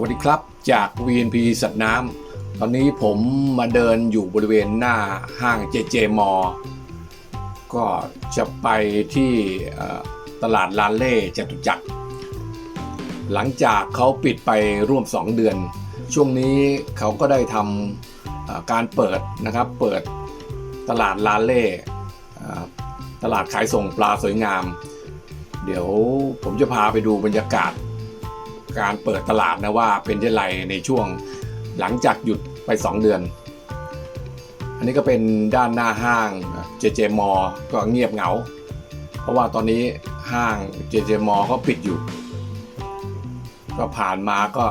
สวัสดีครับจาก VNP สัตว์น้ำตอนนี้ผมมาเดินอยู่บริเวณหน้าห้างเจเจมอก็จะไปที่ตลาดลานเล่จตุจักร หลังจากเขาปิดไปร่วม 2 เดือน ช่วงนี้เขาก็ได้ทำการเปิดนะครับ เปิดตลาดลานเล่ตลาดขายส่งปลาสวยงาม เดี๋ยวผมจะพาไปดูบรรยากาศ การเปิดตลาดนะว่าเป็นเช่นไรในช่วงหลังจากหยุดไป 2 เดือน อันนี้ก็เป็นด้านหน้าห้างเจเจมอก็เงียบเหงา เพราะว่าตอนนี้ห้างเจเจมอก็ปิดอยู่ ก็ผ่านมาก็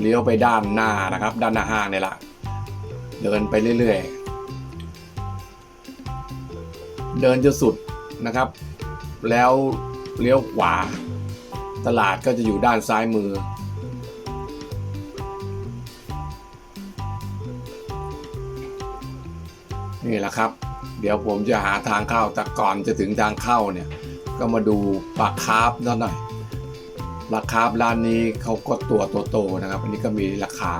เลี้ยวไปด้านหน้านะครับ ด้านหน้าห้างเนี่ยแหละเดินไปเรื่อยๆ เดินจนสุดนะครับ แล้วเลี้ยวขวา ตลาดก็จะอยู่ด้านซ้ายมือ นี่แหละครับ เดี๋ยวผมจะหาทางเข้าแต่ก่อนจะถึงทางเข้าเนี่ย ก็มาดูปลาคาร์ฟนิดหน่อยปลาคาร์ฟร้านนี้เขาก็ตัวโตๆนะครับ อันนี้ก็มีราคา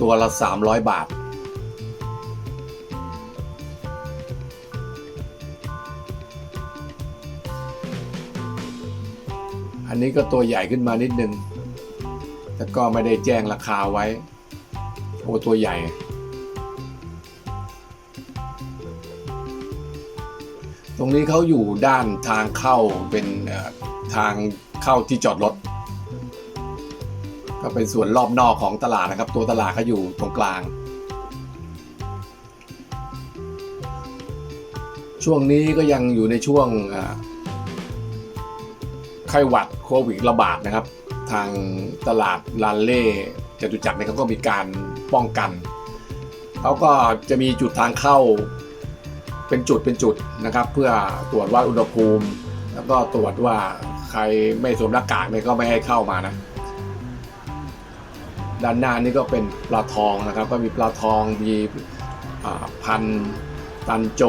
ตัวละ 300 บาท อันนี้ก็ตัวใหญ่ขึ้นมานิดนึงแต่ก็ไม่ได้แจ้งราคาไว้ โอ้ตัวใหญ่ ตรงนี้เขาอยู่ด้านทางเข้าเป็นทางเข้าที่จอดรถ ก็เป็นส่วนรอบนอกของตลาดนะครับ ตัวตลาดเขาอยู่ตรงกลาง ช่วงนี้ก็ยังอยู่ในช่วงไข้หวัด โควิดระบาดนะครับ ทางตลาดลานเล่จตุจักรเนี่ยเขาก็มีการป้องกัน เขาก็จะมีจุดทางเข้าเป็นจุดเป็นจุดนะครับ เพื่อตรวจวัดอุณหภูมิ แล้วก็ตรวจว่าใครไม่สวมหน้ากากเนี่ยก็ไม่ให้เข้ามานะด้านหน้านี่ก็เป็นปลาทองนะครับ ก็มีปลาทองมีพันตันโจ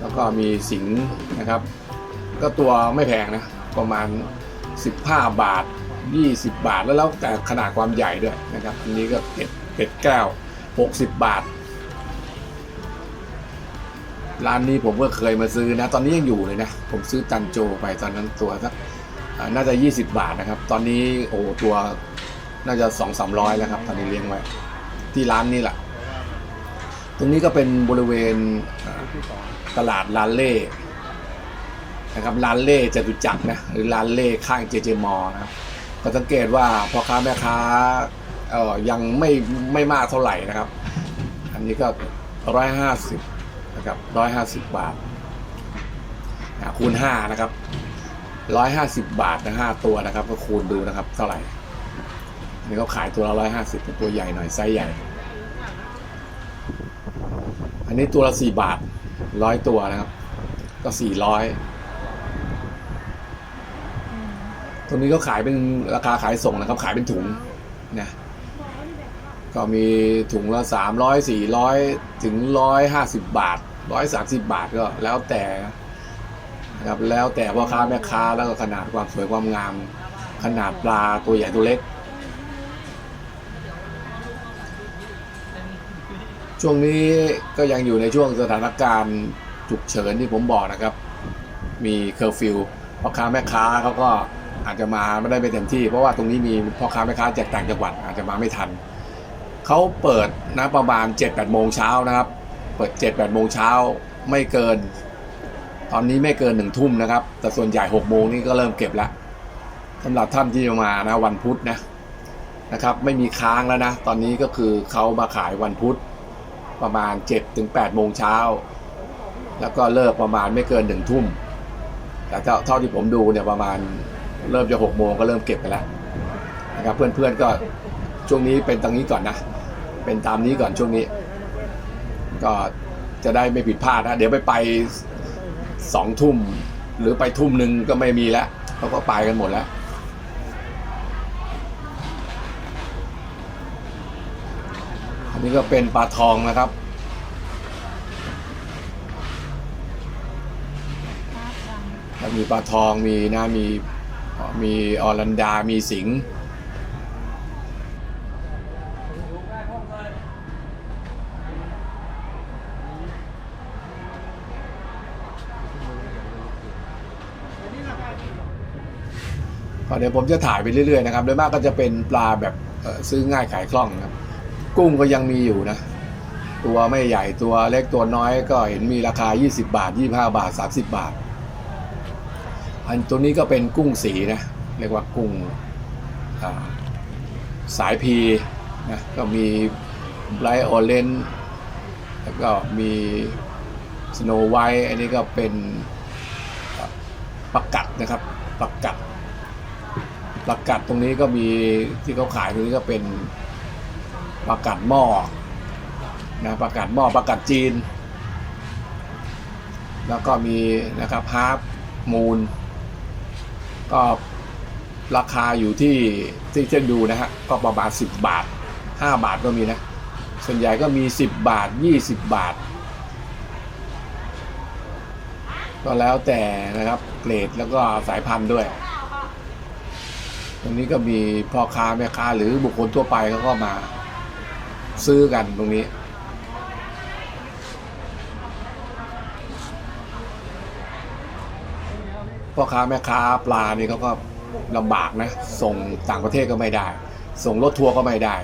แล้วก็มีสิงนะครับ ก็ตัวไม่แพงนะ ประมาณ 15 บาท 20 บาทแล้วแล้วแต่ขนาดความใหญ่ด้วยนะครับ อันนี้ก็เป็ดเป็ดแก้ว 60 บาท ร้านนี้ผมก็เคยมาซื้อนะ ตอนนี้ยังอยู่เลยนะ ผมซื้อตันโจไปตอนนั้นตัวสักอ่าน่าจะ 20 บาทนะครับ ตอนนี้โอ้ตัวน่าจะ 2 3 0 0 แล้วครับ ตอนนี้เลี้ยงไว้ ที่ร้านนี้แหละ ตรงนี้ก็เป็นบริเวณตลาดลานเล่ นะครับร้านเล่จตุจักรนะหรือร้านเล่ข้างเจเจมอนะครับก็สังเกตว่าพ่อค้าแม่ค้าเอ่อยังไม่ไม่มากเท่าไหร่นะครับ อันนี้ก็ร้อยห้าสิบนะครับร้อยห้าสิบบาทคูณห้านะครับร้อยห้าสิบบาทนะห้าตัวนะครับ ก็คูณดูนะครับ เท่าไหร่อันนี้เขาขายตัวละร้อยห้าสิบเป็นตัวใหญ่หน่อยไซส์ใหญ่ อันนี้ตัวละสี่บาทร้อยตัวนะครับ ก็สี่ร้อย ตรงนี้ก็ขายเป็นราคาขายส่งนะครับ ขายเป็นถุงนะก็มีถุงละสามร้อยสี่ร้อยถึงร้อยห้าสิบบาทร้อยสามสิบบาทก็แล้วแต่นะครับแล้วแต่พ่อค้าแม่ค้าแล้วก็ขนาดความสวยความงาม ขนาดปลาตัวใหญ่ตัวเล็ก ช่วงนี้ก็ยังอยู่ในช่วงสถานการณ์ฉุกเฉินที่ผมบอกนะครับ มีเคอร์ฟิวพ่อค้าแม่ค้าเขาก็ อาจจะมาไม่ได้ไปเต็มที่ เพราะว่าตรงนี้มีพ่อค้าแม่ค้าจากต่างจังหวัดอาจจะมาไม่ทันเขาเปิดนะประมาณ7จ็ดแปดโมงเช้านะครับ เปิด7จ็ดแปดโมงเช้าไม่เกิน ตอนนี้ไม่เกินหนึ่งทุ่มนะครับ แต่ส่วนใหญ่6กโมงนี่ก็เริ่มเก็บแล้วสำหรับท่านที่จะมานะวันพุธนะนะครับ ไม่มีค้างแล้วนะ ตอนนี้ก็คือเขามาขายวันพุธประมาณ7จ็ดถึงแปดโมงเช้าแล้วก็เลิกประมาณไม่เกินหนึ่งทุ่มแต่เท่าที่ผมดูเนี่ยประมาณ เริ่มจะหกโมงก็เริ่มเก็บไปแล้วนะครับเพื่อนๆก็ช่วงนี้เป็นตรงนี้ก่อนนะ เป็นตามนี้ก่อนช่วงนี้ ก็จะได้ไม่ผิดพลาดนะเดี๋ยวไปไปสองทุ่ม หรือไปทุ่มหนึ่งก็ไม่มีแล้วเขาก็ไปกันหมดแล้วอันนี้ก็เป็นปลาทองนะครับมีปลาทองมีนะมี มีออรันดา มีสิงห์เดี๋ยวผมจะถ่ายไปเรื่อยๆนะครับ โดยมากก็จะเป็นปลาแบบซื้อง่ายขายคล่องครับ กุ้งก็ยังมีอยู่นะ ตัวไม่ใหญ่ตัวเล็กตัวน้อยก็เห็นมีราคา 20 บาท 25 บาท 30 บาท อันตัวนี้ก็เป็นกุ้งสีนะเรียกว่ากุ้งสายพีนะก็มีไบรท์ออเรนแล้วก็มีสโนไวท์อันนี้ก็เป็นอ่าปักกัดนะครับปักกัดปักกัดตรงนี้ก็มีที่เขาขายตรงนี้ก็เป็นปักกัดหม้อนะปักกัดหม้อปักกัดจีน แล้วก็มีนะครับฮาร์ฟมูน ก็ราคาอยู่ที่ที่จะดูนะฮะก็ประมาณ 10 บาท 5 บาทก็มีนะ ส่วนใหญ่ก็มี 10 บาท 20 บาท ก็แล้วแต่นะครับเกรดแล้วก็สายพันธุ์ด้วยตรงนี้ก็มีพ่อค้าแม่ค้าหรือบุคคลทั่วไปเขาก็มาซื้อกันตรงนี้ พ่อค้าแม่ค้าปลานี่เขาก็ลำบากนะ ส่งต่างประเทศก็ไม่ได้ ส่งรถทัวร์ก็ไม่ได้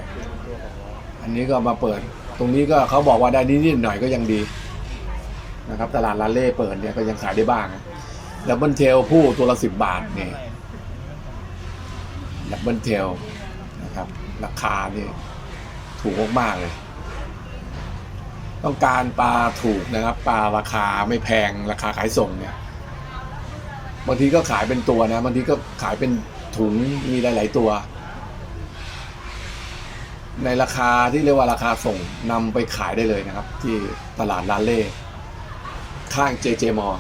อันนี้ก็มาเปิด ตรงนี้ก็เขาบอกว่าได้นิดๆหน่อยก็ยังดีนะครับ ตลาดลาเล่เปิดเนี่ยก็ยังขายได้บ้างดับเบิลเทลผู้ตัวละสิบบาทเนี่ยดับเบิลเทลนะครับ ราคานี่ถูกมากๆเลย ต้องการปลาถูกนะครับ ปลาราคาไม่แพงราคาขายส่งเนี่ย บางทีก็ขายเป็นตัวนะ บางทีก็ขายเป็นถุงมีหลาย ๆ ตัว ในราคาที่เรียกว่าราคาส่งนำไปขายได้เลยนะครับ ที่ตลาดลานเล่ข้าง JJ m a l l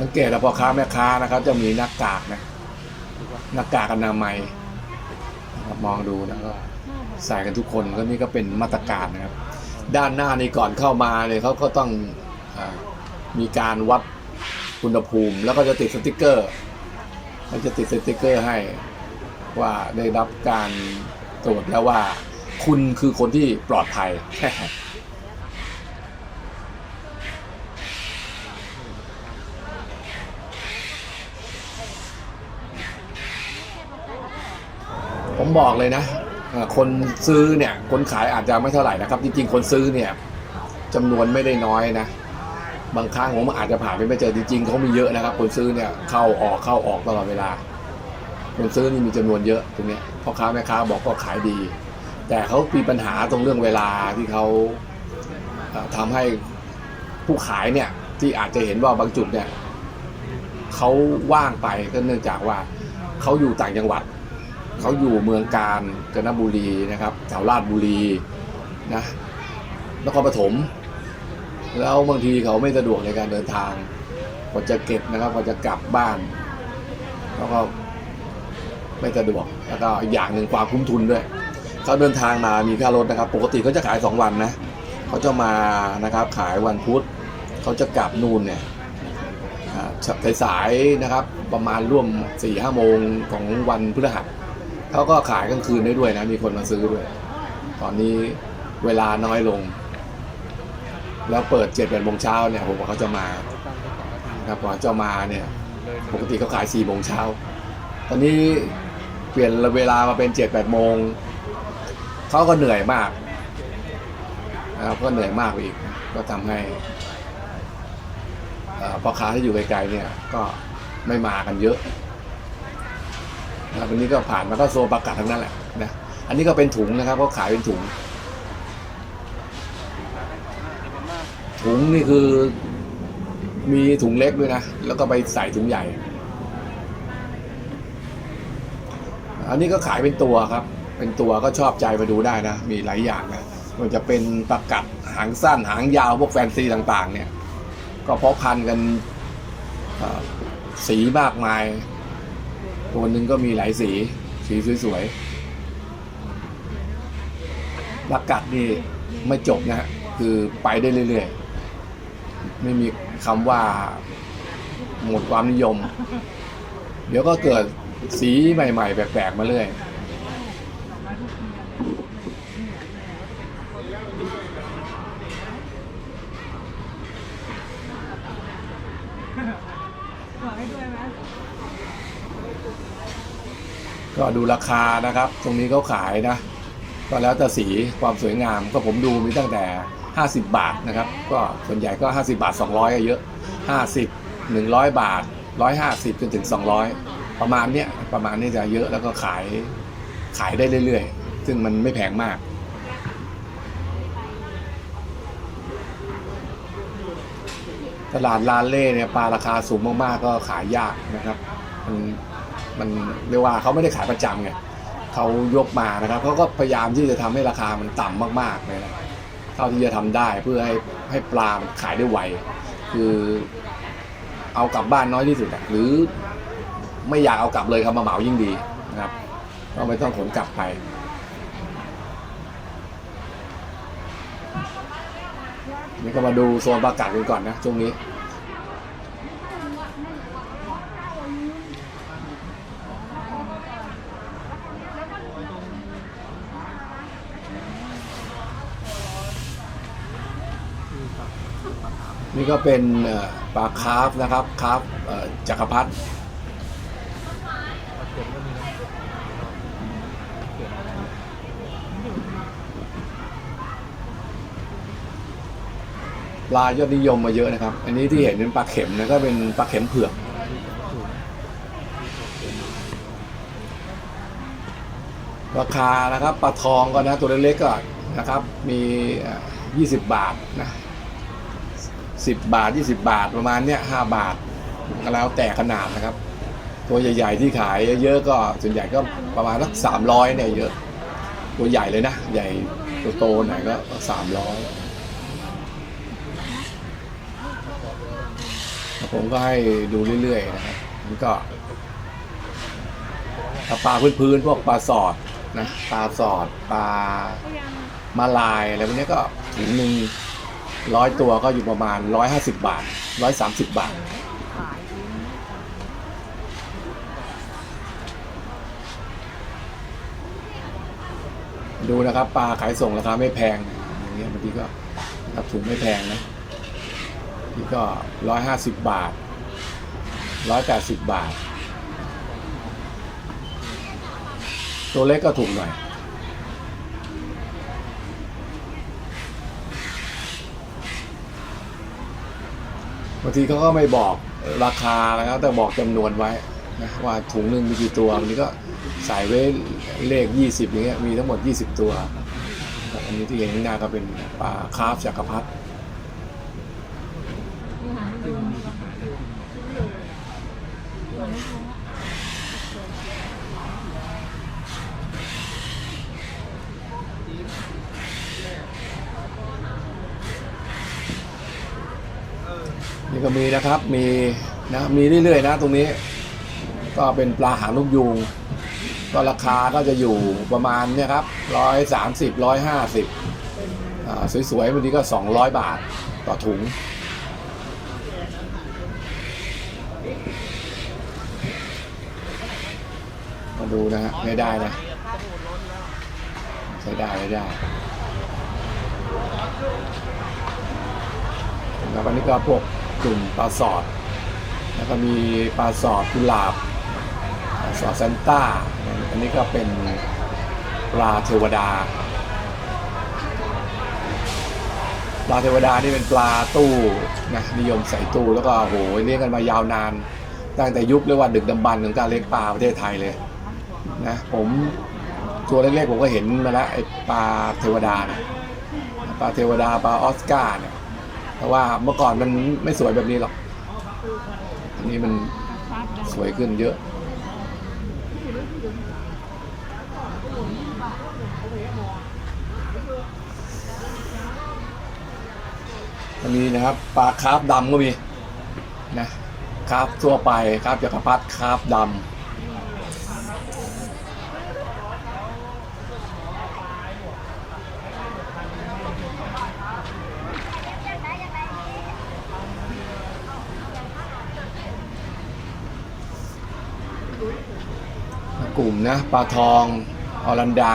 สังเกตนะพ่อค้าแม่ค้านะครับ จะมีหน้ากากนะหน้ากากอนามัยมองดูนะก็ ใส่กันทุกคนก็นี่ก็เป็นมาตรการนะครับ ด้านหน้านี่ก่อนเข้ามาเนี่ยเขาก็ต้องอมีการวัดอุณหภูมิ แล้วก็จะติดสติกเกอร์เขาจะติดสติกเกอร์ให้ว่าได้รับการตรวจแล้วว่า คุณคือคนที่ปลอดภัยผมบอกเลยนะ คนซื้อเนี่ยคนขายอาจจะไม่เท่าไหร่นะครับ จริงๆ คนซื้อเนี่ยจำนวนไม่ได้น้อยนะ บางครั้งผมอาจจะผ่านไปไม่เจอจริงๆเขามีเยอะนะครับ คนซื้อเนี่ยเข้าออกเข้าออกตลอดเวลา คนซื้อนี่มีจำนวนเยอะตรงนี้พ่อค้าแม่ค้าบอกก็ขายดี แต่เขามีปัญหาตรงเรื่องเวลาที่เขาเอ่อทำให้ผู้ขายเนี่ยที่อาจจะเห็นว่าบางจุดเนี่ยเขาว่างไปก็เนื่องจากว่าเขาอยู่ต่างจังหวัด เขาอยู่เมืองการกาญจนบุรีนะครับแถวราชบุรีนะนครปฐมแล้วบางทีเขาไม่สะดวกในการเดินทางกว่าจะเก็บนะครับกว่าจะกลับบ้านแล้วก็ไม่สะดวกแล้วก็อย่างหนึ่งความคุ้มทุนด้วยเขาเดินทางมามีค่ารถนะครับ ปกติเขาจะขายสองวันนะเขาจะมานะครับขายวันพุธเขาจะกลับนู่นเนี่ยสายๆนะครับ ประมาณร่วมสี่ห้าโมงของวันพฤหัส เขาก็ขายกลางคืนได้ด้วยนะ มีคนมาซื้อด้วย ตอนนี้เวลาน้อยลง แล้วเปิดเจ็ดแปดโมงเช้าเนี่ย ผมว่าเขาจะมาครับพอจะมาเนี่ย ปกติเขาขายสี่โมงเช้า ตอนนี้เปลี่ยนเวลามาเป็นเจ็ดแปดโมง เขาก็เหนื่อยมากนะครับก็เหนื่อยมากอีก ก็ทำให้พ่อค้าที่อยู่ไกลๆเนี่ย ก็ไม่มากันเยอะ นะวันนี้ก็ผ่านมาก็โซนประกาศทั้งนั้นแหละนะอันนี้ก็เป็นถุงนะครับก็ขายเป็นถุง ถุงนี่คือมีถุงเล็กด้วยนะ แล้วก็ไปใส่ถุงใหญ่ อันนี้ก็ขายเป็นตัวครับ เป็นตัวก็ชอบใจมาดูได้นะ มีหลายอย่างนะมันจะเป็นประกัดหางสั้นหางยาวพวกแฟนซีต่าง ๆ เนี่ย ก็เพาะพันกันสีมากมาย ตัวหนึ่งก็มีหลายสี สีสวยๆลักกัดนี่ไม่จบนะฮะคือไปได้เรื่อยๆ ไม่มีคำว่าหมดความนิยม เดี๋ยวก็เกิดสีใหม่ๆ แปลกๆ มาเรื่อย ก็ดูราคานะครับ ตรงนี้เขาขายนะ ก็แล้วแต่สีความสวยงามก็ผมดูมีตั้งแต่ 50 บาทนะครับ ก็ส่วนใหญ่ก็ 50 บาท 200ก็เยอะ 50 100 บาท 150จนถึง 200 ประมาณเนี้ยประมาณนี้จะเยอะแล้วก็ขายขายได้เรื่อยๆ ซึ่งมันไม่แพงมากตลาดลานเล่เนี่ยปลาราคาสูงมากๆก็ขายยากนะครับ มันเรียกว่าเขาไม่ได้ขายประจำไงเขายกมานะครับเขาก็พยายามที่จะทำให้ราคามันต่ำมากๆเลยนะเท่าที่จะทำได้เพื่อให้ให้ปลามันขายได้ไวคือเอากลับบ้านน้อยที่สุดหรือไม่อยากเอากลับเลยครับมาเหมายิ่งดีนะครับก็ไม่ต้องขนกลับไปนี่ก็มาดูโซนปลากัดกันก่อนนะช่วงนี้ นี่ก็เป็นปลาคาร์ฟนะครับคาร์ฟจักรพรรดิปลายอดนิยมมาเยอะนะครับ อันนี้ที่เห็นเป็นปลาเข็มนะก็เป็นปลาเข็มเผือกราคานะครับปลาทองก็นะตัวเล็กๆก็นะครับ มีเอ่อ20 บาทนะ 10 บาท 20 บาทประมาณเนี้ย5บาทก็แล้วแต่ขนาดนะครับ ตัวใหญ่ๆที่ขายเยอะๆก็ส่วนใหญ่ก็ประมาณสัก300เนี่ยเยอะ ตัวใหญ่เลยนะ ใหญ่ตัวโตหน่อยก็ 300 ผมก็ให้ดูเรื่อยๆนะครับมันก็ถ้าปลาพื้นๆพวกปลาสอดนะปลาสอดปลามาลายอะไรพวกนี้ก็ถุงหนึ่ง ร้อยตัวก็อยู่ประมาณร้อยห้าสิบบาทร้อยสามสิบบาท ดูนะครับปลาขายส่งราคาไม่แพงอย่างเงี้ยบางทีก็รับถุงไม่แพงนะนี่ก็ร้อยห้าสิบบาทร้อยแปดสิบบาท ตัวเล็กก็ถูกหน่อย บางทีเขาก็ไม่บอกราคานะครับ แต่บอกจำนวนไว้นะว่าถุงหนึ่งมีกี่ตัวอันนี้ก็ใส่ไว้เลข 20อย่างเงี้ยมีทั้งหมด 20 ตัวครับอันนี้ที่เห็นข้างหน้าก็เป็นปลาคาร์ฟจักรพรรดิ นะครับ มีนะมีเรื่อยๆนะตรงนี้ ก็เป็นปลาหางนกยูงก็ราคาก็จะอยู่ประมาณเนี่ยครับร้อยสามสิบร้อยห้าสิบสวยๆบางทีก็สองร้อยบาทต่อถุงมาดูนะฮะไม่ได้นะใช้ได้ใช้ได้แล้วอันนี้ก็พวก กลุ่มปลาสอด แล้วก็มีปลาสอดกุหลาบปลาสอดซันต้า อันนี้ก็เป็นปลาเทวดา ปลาเทวดานี่เป็นปลาตู้นะนิยมใส่ตู้แล้วก็โหเลี้ยงกันมายาวนาน ตั้งแต่ยุคเรียกว่าดึกดำบรรพ์ของการเลี้ยงปลาประเทศไทยเลยนะผมตัวเล็กๆผมก็เห็นมาแล้วไอ้ปลาเทวดานะปลาเทวดาปลาออสการ์เนี่ย แต่ว่าเมื่อก่อนมันไม่สวยแบบนี้หรอก อันนี้มันสวยขึ้นเยอะ อันนี้นะครับปลาคาร์ฟดำก็มีนะคาร์ฟทั่วไปคาร์ฟจักรพรรดิคาร์ฟดำ นะปลาทองออรันดา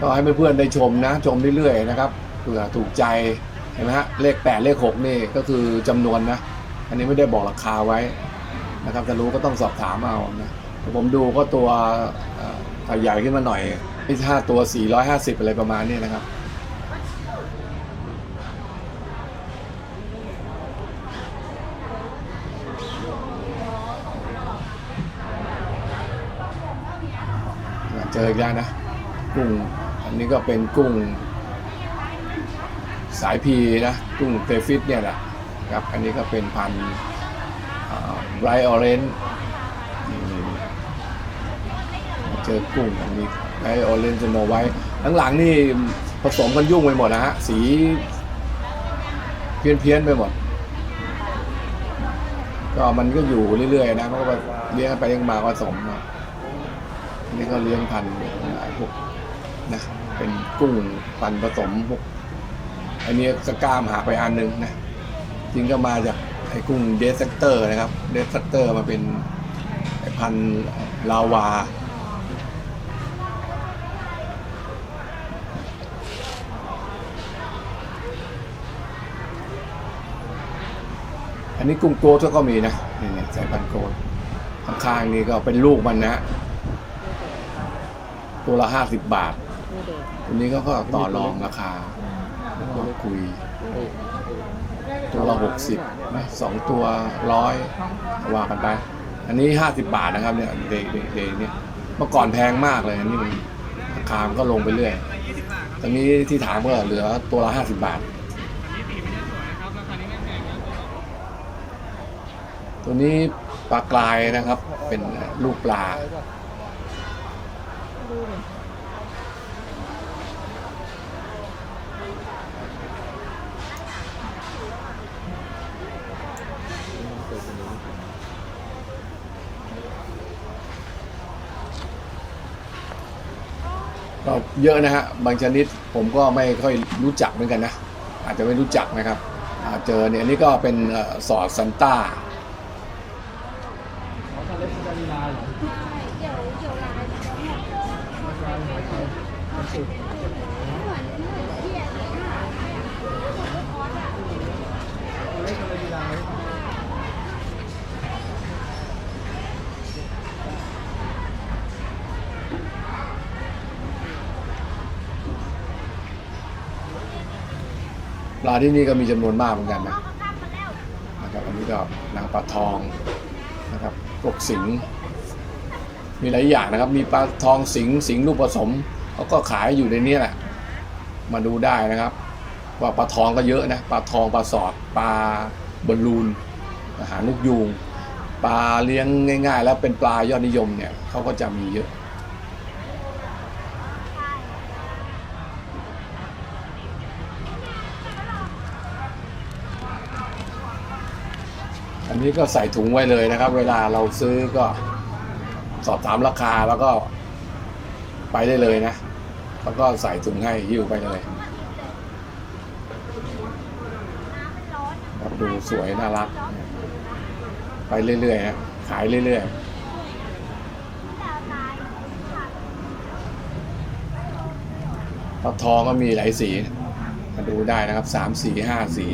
ก็ให้เพื่อนๆได้ชมนะ ชมเรื่อยๆนะครับเผื่อถูกใจเห็นไหมฮะเลขแปดเลขหกนี่ก็คือจำนวนนะ อันนี้ไม่ได้บอกราคาไว้นะครับจะรู้ก็ต้องสอบถามเอานะผมดูก็ตัวใหญ่ขึ้นมาหน่อยที่ถ้าตัว 450 อะไรประมาณนี้นะครับ เจออีกแล้วนะ กุ้ง อันนี้ก็เป็นกุ้ง สายพีนะ กุ้งเตฟิตเนี่ยแหละครับ อันนี้ก็เป็นพันไรออเรนเจอกุ้งอันนี้ไรออเรนจโนไว้ หลังๆนี่ผสมกันยุ่งไปหมดนะฮะ สีเพี้ยนๆไปหมด ก็มันก็อยู่เรื่อยๆนะมันก็เลี้ยงไปเลี้ยงมาผสมมาอั นี่ก็เลี้ยงพันธุ์พวกนะเป็นกุ้งพันธุ์ผสมพวกอันนี้ก็กล้ามหาไปอันหนึ่งนะจริงก็มาจากไอ้กุ้งเดสเตอร์นะครับเดสเตอร์มาเป็นไอ้พันธุ์ลาวาอันนี้กุ้งโกดก็มีนะนี่เนี่ยสายพันธุ์โกดข้างๆนี่ก็เป็นลูกมันนะ ตัวละห้าสิบบาทตัวนี้ก็ก็ต่อรองราคาก็คุย ตัวละหกสิบสองตัวร้อยว่ากันไป อันนี้ห้าสิบบาทนะครับเนี่ยเดย์เดย์เนี่ยเมื่อก่อนแพงมากเลยอันนี้มันราคามันก็ลงไปเรื่อยตอนนี้ที่ถามก็เหลือตัวละห้าสิบบาท ตัวนี้ปลากรายนะครับ เป็นลูกปลา ก็เยอะนะฮะบางชนิดผมก็ไม่ค่อยรู้จักเหมือนกันนะ อาจจะไม่รู้จักนะครับอาเจอเนี่ยอันนี้ก็เป็นสอดซันต้า ปลา ที่นี่ก็มีจำนวนมากเหมือนกันนะนะครับอันนี้ก็นางปลาทองนะครับพวกสิงมีหลายอย่างนะครับ มีปลาทองสิงสิงลูกผสมเขาก็ขายอยู่ในนี้แหละ มาดูได้นะครับ ว่าปลาทองก็เยอะนะปลาทองปลาสอดปลาบอลลูนอาหารลูกยูงปลาเลี้ยงง่าย ๆ แล้วเป็นปลายอดนิยมเนี่ยเขาก็จะมีเยอะ นนี้ก็ใส่ถุงไว้เลยนะครับ เวลาเราซื้อก็สอบถามราคาแล้วก็ไปได้เลยนะ แล้วก็ใส่ถุงให้หิ้วไปเลยครับดูสวยน่ารัก ไปเรื่อยๆฮะขายเรื่อยๆปลาทองก็มีหลายสี มาดูได้นะครับสามสีห้าสี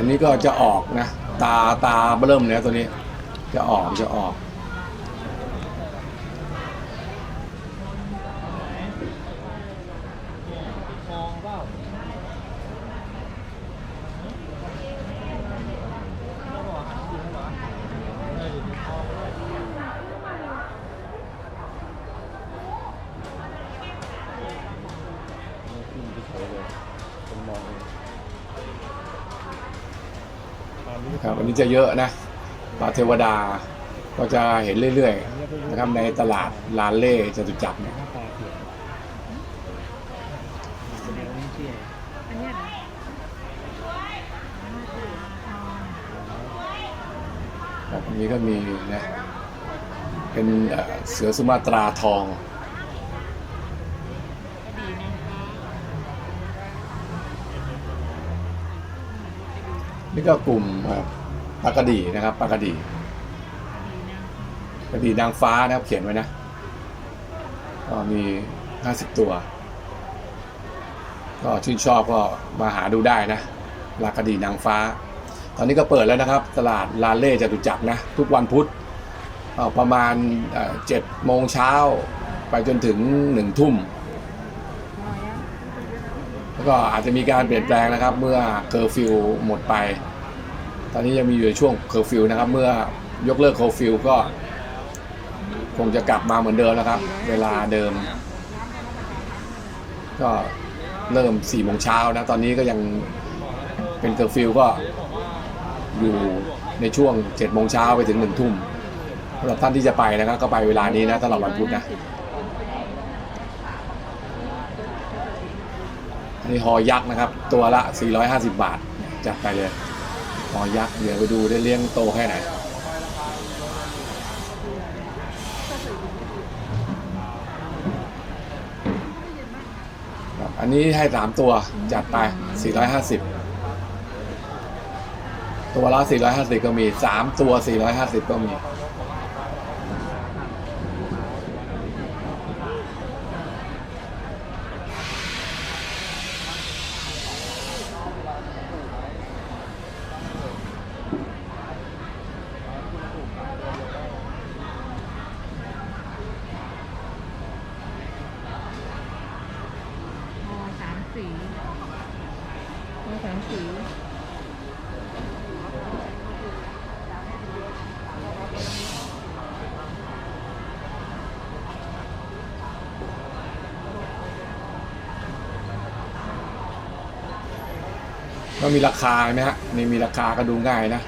อั นี้ก็จะออกนะ ตาตาเริ่มแล้วตัวนี้ จะออกจะออก ครับวันนี้จะเยอะนะปลาเทวดาก็จะเห็นเรื่อยๆนะครับในตลาดลานเล่จตุจักรเรับนี้ก็มีนะเป็นเสือสุมาตราทอง นี่ก็กลุ่มปากระดีนะครับปากระดีกระดีนางฟ้านะครับเขียนไว้นะก็มีห้าสิบตัว ก็ชื่นชอบก็มาหาดูได้นะปลากระดีนางฟ้า ตอนนี้ก็เปิดแล้วนะครับ ตลาดลานเล่จตุจักรนะ ทุกวันพุธประมาณเจ็ดโมงเช้าไปจนถึงหนึ่งทุ่ม แล้วก็อาจจะมีการเปลี่ยนแปลงนะครับ เมื่อเคอร์ฟิวหมดไป ตอนนี้ยังมีอยู่ในช่วงเคอร์ฟิวนะครับ เมื่อยกเลิกเคอร์ฟิวก็ คงจะกลับมาเหมือนเดิมแล้วครับ เวลาเดิม ก็เริ่ม4โมงเช้านะ ตอนนี้ก็ยังเป็นเคอร์ฟิวก็อยู่ในช่วง7โมงเช้าไปถึง1ทุ่มสำหรับท่านที่จะไปนะครับก็ไปเวลานี้นะตลอดวันพุธนะ นนี้หอยักษ์นะครับ ตัวละ 450 บาท จัดไปเลยหอยักษ์ เดี๋ยวไปดูได้เลี้ยงโตแค่ไหน อันนี้ให้ 3 ตัวจัดไป 450 ตัวละ 450 ก็มี 3 ตัว 450 ก็มี โอสามสีโอสามสี ก็มีราคาไหมฮะนี่มีราคาก็ดูง่ายนะ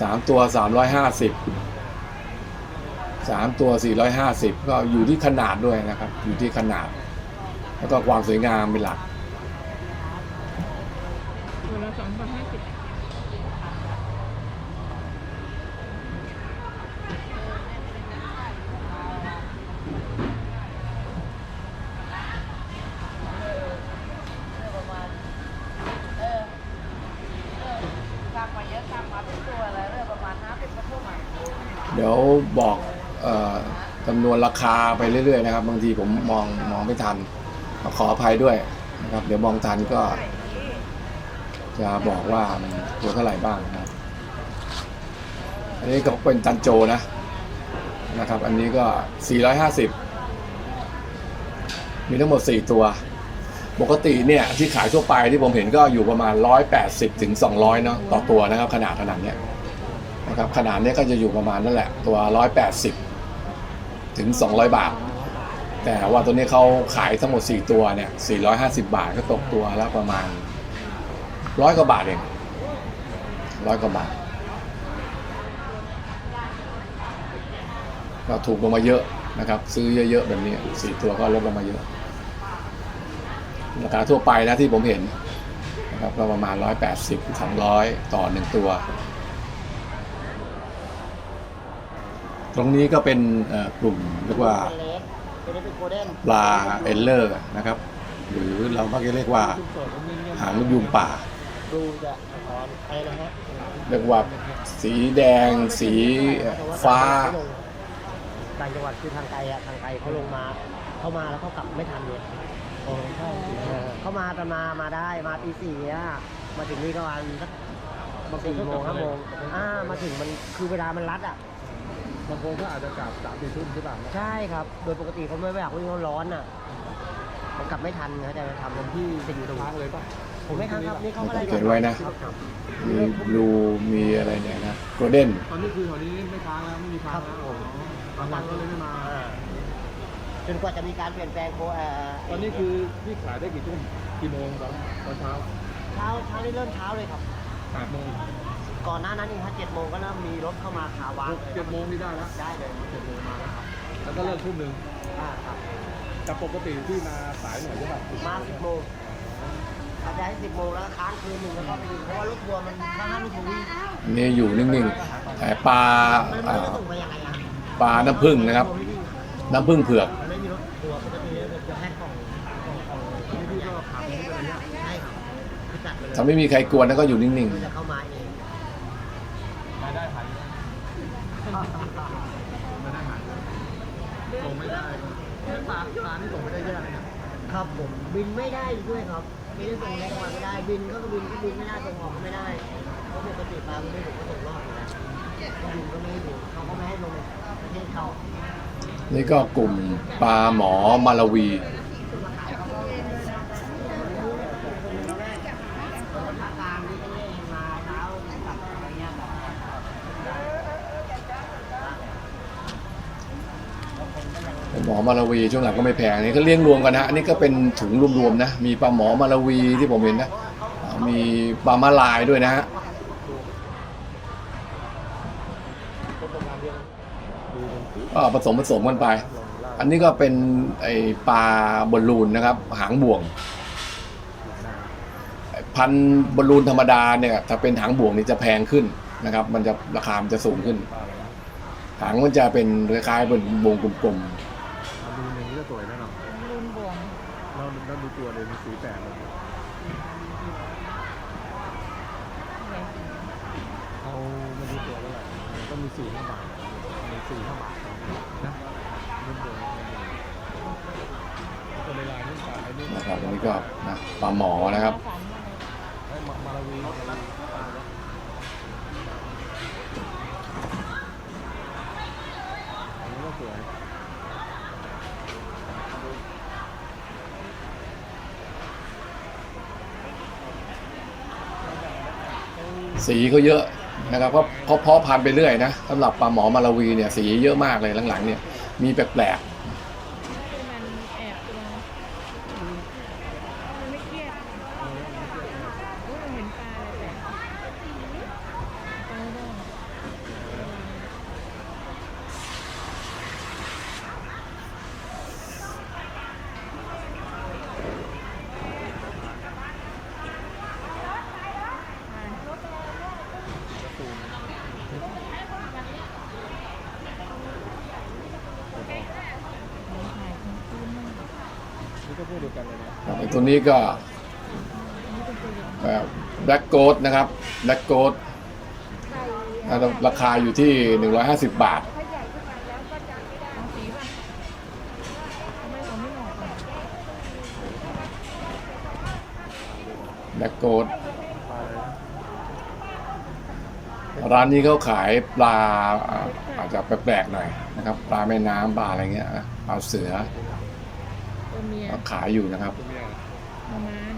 สามตัวสามร้อยห้าสิบสามตัวสี่ร้อยห้าสิบก็อยู่ที่ขนาดด้วยนะครับ อยู่ที่ขนาด แล้วก็ความสวยงามเป็นหลัก ตัวละสองร้อยห้าสิบ สั่งมาเยอะสั่งมาเป็นตัวอะไรเรื่องประมาณห้าสิบกระทุ่มอะ เดี๋ยว บอกจำนวนราคาไปเรื่อยๆนะครับ บางทีผมมองมองไม่ทัน ขออภัยด้วยนะครับ เดี๋ยวมองทันก็ จะบอกว่ามันตัวเท่าไหร่บ้างนะครับ อันนี้ก็เป็นตันโจนะนะครับ อันนี้ก็ 450 มีทั้งหมด 4 ตัว ปกติเนี่ยที่ขายทั่วไปที่ผมเห็นก็อยู่ประมาณ 180ถึง200 เนาะต่อตัวนะครับ ขนาดขนาดเนี้ย นะครับขนาดนี้ก็จะอยู่ประมาณนั่นแหละตัว 180 ถึง 200 บาท แต่ว่าตัวนี้เขาขายทั้งหมด 4 ตัวเนี่ย 450 บาทก็ตกตัวละประมาณร้อยกว่าบาทเองร้อยกว่าบาทก็ถูกลงมาเยอะนะครับ ซื้อเยอะๆแบบนี้สี่ตัวก็ลดลงมาเยอะราคาทั่วไปนะที่ผมเห็นนะครับก็ประมาณ 180 200 ต่อ 1 ตัว ตรงนี้ก็เป็นกลุ่มเรียกว่าปลาเอลเลอร์นะครับ หรือเรามักจะเรียกว่าหางนกยูงป่าเรียกว่าสีแดง สีฟ้าต่างจังหวัดคือทางไกลอะทางไกลเขาลงมาเข้ามาแล้วเขากลับไม่ทันเลยเขามาตอนมามาได้มาตีสี่อะมาถึงนี่ก็วันสักสี่โมงห้าโมงอ่ามาถึงมันคือเวลามันรัดอะ บางคนก็อาจจะกลับสามสี่ทุ่มใช่ป่ะใช่ครับ โดยปกติเขาไม่อยากวิ่งเขาร้อนอะ มันกลับไม่ทันเขาจะทำเป็นที่จะอยู่ตรงค้างเลยป่ะผมไม่ทันครับนี่เขาก็เขียนไว้นะครับมีบลูมีอะไรเนี่ยนะโกลเด้นตอนนี้คือแถวนี้ไม่ค้างแล้วไม่มีค้างแล้วอ๋อบางวันก็เลยไม่มาอ่าจนกว่าจะมีการเปลี่ยนแปลงโคเอ่อตอนนี้คือพี่ขายได้กี่ทุ่มกี่โมงตอนตอนเช้าเช้าเช้านี่เริ่มเช้าเลยครับแปดโมง ก่อนหน้านั้นเองถ้าเจ็ดโมงก็เริ่มมีรถเข้ามาขาวางหกเจ็ดโมงนี่ได้แล้วได้เลยเจ็ดโมงมาแล้วครับแล้วก็เลิกทุ่มหนึ่งอ่าครับแต่ปกติที่มาสายหน่อยใช่ป่ะมาสิบโมงอาจจะให้สิบโมงแล้วค้างคืนหนึ่งแล้วก็ไปดูเพราะว่ารถทัวร์มันถ้าห้ารถทัวร์วิ่งอันนี่อยู่นิ่งๆแต่ปลามันมันอ่าจะส่งไปยังไงอะปลาน้ำผึ้งนะครับทัวไม่วิ่งน้ำผึ้งเผือก มันไม่มีรถทัวร์มันจะมีจะแค่กล่องกล่องกล่องที่พี่ก็ขับไปแบบนี้ใช่ครับคือจัดไปเลยถ้าไม่มีใครกวนแล้วก็อยู่นิ่งมันจะเข้ามาเองราย ได้หายรายได้หายส่งไม่ได้แค่ปลาปลานี่ส่งไม่ได้เยอะเลยนะครับผมบินไม่ได้ด้วยครับไม่ได้ส่งแรงวันไม่ได้บินก็บินก็บินไม่ได้ส่งออกไม่ได้เพราะปกติปลาไม่ได้ผมก็ส่งรอดอยู่แล้วก็บินก็ไม่ให้บินเขาก็ไม่ให้ลงประเทศเขาๆนี่ก็กลุ่มปลาหมอมาลาวี ถ้าการที่จะเล่นมาเช้ากับอะไรเงี้ยแบบ ห มอมาลาวีช่วงหลังก็ไม่แพงนี่ก็เลี้ยงรวมกันนะอันนี้ก็เป็นถุงรวมๆนะมีปลาหมอมาลาวีที่ผมเห็นนะมีปลามาลายด้วยนะฮะก็ผสมผสมกันไป อันนี้ก็เป็นไอปลาบอลลูนนะครับ หางบ่วง พันบอลลูนธรรมดาเนี่ยถ้าเป็นหางบ่วงนี่จะแพงขึ้นนะครับ มันจะราคามันจะสูงขึ้น หางมันจะเป็นคล้ายๆเป็นวงกลมๆ ดูหนึ่งก็สวยนะเนาะ รุนบวง เราเราดู ตัวเลยมีสีแปดเลยเอามาดูตัวเท่าไหร่ก็มีสี่ห้าบาทมีสี่ห้าบาทนะรุ่นตัวตัวในลายรุ่นปลาไอ้นี่นะครับอันนี้ก็นะปลาหมอนะครับสันอะไรไอ้มามาลาวีมาลาวีอันนี้ก็สวย สีเขาเยอะนะครับเพราะเขาเพาะพันธุ์ไปเรื่อยนะสำหรับปลาหมอมาลาวีเนี่ยสีเยอะมากเลยหลังๆเนี่ยมีแปลก ที่มันแอบตัวมันไม่เครียดโอ้ยเห็นปลาอะไรแปลกปลาบ้าง นี่ก็พูดเดียวกันเลยนะ ๆครับไอ้ ตัวนี้ก็แบบแบล็กโกดนะครับแบล็กโกดราคาอยู่ที่ 150 บาทเอาสีป่ะทำไมเขาไม่ออกอะแบล็กโกดปลาอะไรนะร้านนี้เขาขายปลาอ่าอาจจะแปลกๆหน่อยนะครับ ปลาแม่น้ำปลาอะไรเงี้ยนะปลาเสือตัวเมียก็ขายอยู่นะครับตัวเมีย ประมาณ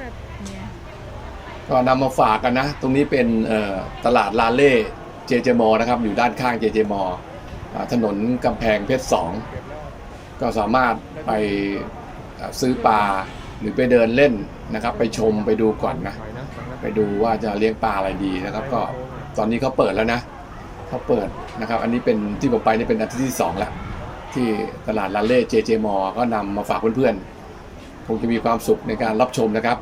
ตัดเมียก็นำมาฝากกันนะ ตรงนี้เป็นตลาดลาเล่เจเจมอนะครับ อยู่ด้านข้างเจเจมอถนนกำแพงเพชรสองก็สามารถไปซื้อปลาหรือไปเดินเล่นนะครับ ไปชมไปดูก่อนนะ ไปดูว่าจะเลี้ยงปลาอะไรดีนะครับ ก็ตอนนี้เขาเปิดแล้วนะเขาเปิดนะครับ อันนี้เป็นที่ผมไปนี่เป็นอาทิตย์ที่สองแล้ว ที่ตลาดลาเล่เจเจมอก็นำมาฝากเพื่อนๆ คงจะมีความสุขในการรับชมนะครับ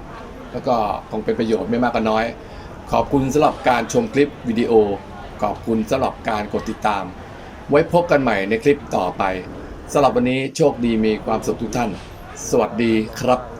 แล้วก็คงเป็นประโยชน์ไม่มากก็น้อย ขอบคุณสำหรับการชมคลิปวิดีโอ ขอบคุณสำหรับการกดติดตาม ไว้พบกันใหม่ในคลิปต่อไปสำหรับวันนี้โชคดีมีความสุขทุกท่าน สวัสดีครับ